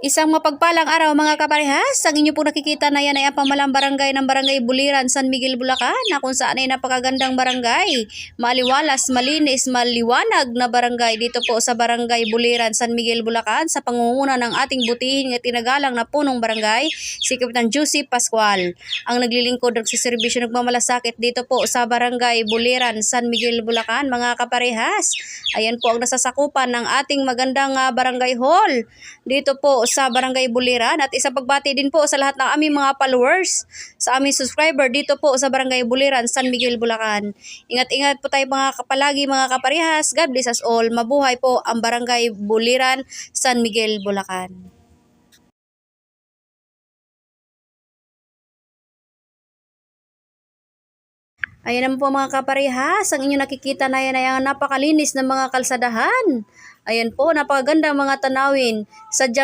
Isang mapagpalang araw mga kaparehas. Ang inyo po nakikita na yan ay ang pamalang barangay ng Barangay Buliran, San Miguel, Bulacan na kung saan ay napakagandang barangay. Maliwalas, malinis, maliwanag na barangay dito po sa Barangay Buliran, San Miguel, Bulacan sa pangunguna ng ating butihin at tinagalang na punong barangay, si Kapitan Juicy Pascual. Ang naglilingkod ng serbisyo nagmamalasakit dito po sa Barangay Buliran, San Miguel, Bulacan mga kaparehas. Ayan po ang nasasakupan ng ating magandang ah, barangay hall dito po sa Barangay Buliran at isa pagbati din po sa lahat ng aming mga followers, sa aming subscriber dito po sa Barangay Buliran, San Miguel, Bulacan. Ingat-ingat po tayo mga kapalagi mga kaparehas. God bless us all. Mabuhay po ang Barangay Buliran, San Miguel, Bulacan. Ayan naman po mga kaparehas, ang inyo nakikita na yan ay ang napakalinis ng mga kalsadahan. Ayan po, napakaganda mga tanawin. Sadyang